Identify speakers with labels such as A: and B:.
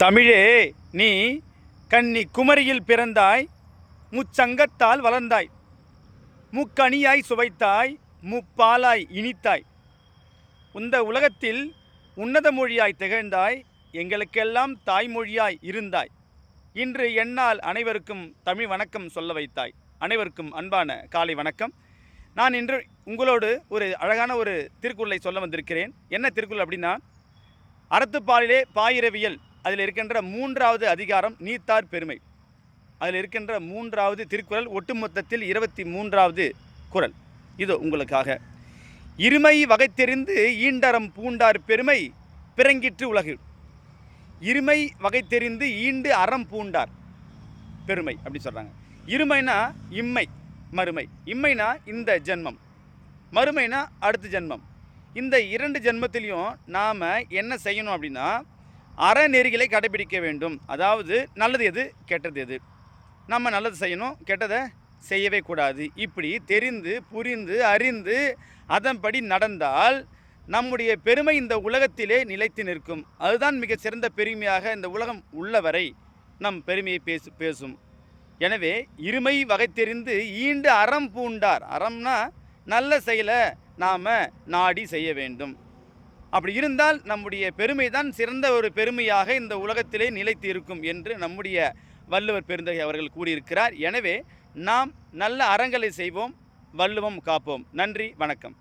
A: தமிழே நீ கன்னி குமரியில் பிறந்தாய் முச்சங்கத்தால் வளர்ந்தாய் முக்கனியாய் சுவைத்தாய் முப்பாலாய் இனித்தாய். இந்த உலகத்தில் உன்னத மொழியாய் திகழ்ந்தாய் எங்களுக்கெல்லாம் தாய்மொழியாய் இருந்தாய். இன்று என்னால் அனைவருக்கும் தமிழ் வணக்கம் சொல்ல வைத்தாய். அனைவருக்கும் அன்பான காலை வணக்கம். நான் இன்று உங்களோடு ஒரு அழகான ஒரு திருக்குறளை சொல்ல வந்திருக்கிறேன். என்ன திருக்குறள் அப்படின்னா அறத்துப்பாலிலே பாயிரவியல். அதில் இருக்கின்ற மூன்றாவது அதிகாரம் நீத்தார் பெருமை. அதில் இருக்கின்ற மூன்றாவது திருக்குறள் ஒட்டுமொத்தத்தில் இருபத்தி மூன்றாவது குறள். இதோ உங்களுக்காக. இருமை வகை தெரிந்து ஈண்டரம் பூண்டார் பெருமை பிறங்கிற்று உலகில். இருமை வகை தெரிந்து ஈண்டு அறம் பூண்டார் பெருமை அப்படி சொல்கிறாங்க இருமைனா இம்மை மறுமை. இம்மைனா இந்த ஜென்மம். மறுமைனா அடுத்த ஜென்மம். இந்த இரண்டு ஜென்மத்திலையும் நாம் என்ன செய்யணும் அப்படின்னா அறநெறிகளை கடைபிடிக்க வேண்டும். அதாவது நல்லது எது? கெட்டது எது? நம்ம நல்லது செய்யணும் கெட்டதை செய்யவே கூடாது. இப்படி தெரிந்து புரிந்து அறிந்து அதன்படி நடந்தால் நம்முடைய பெருமை இந்த உலகத்திலே நிலைத்து நிற்கும். அதுதான் மிக சிறந்த பெருமையாக இந்த உலகம் உள்ளவரை நம் பெருமையை பேசு பேசும். எனவே இருமை வகை தெரிந்து ஈண்டு அறம் பூண்டார். அறம்னா நல்ல செயலை நாம் நாடி செய்ய வேண்டும். அப்படி இருந்தால் நம்முடைய பெருமை தான் சிறந்த ஒரு பெருமையாக இந்த உலகத்திலே நிலைத்து இருக்கும் என்று நம்முடைய வள்ளுவர் பெருந்தகை அவர்கள் கூறியிருக்கிறார். எனவே நாம் நல்ல அறங்களை செய்வோம் வள்ளுவம் காப்போம். நன்றி வணக்கம்.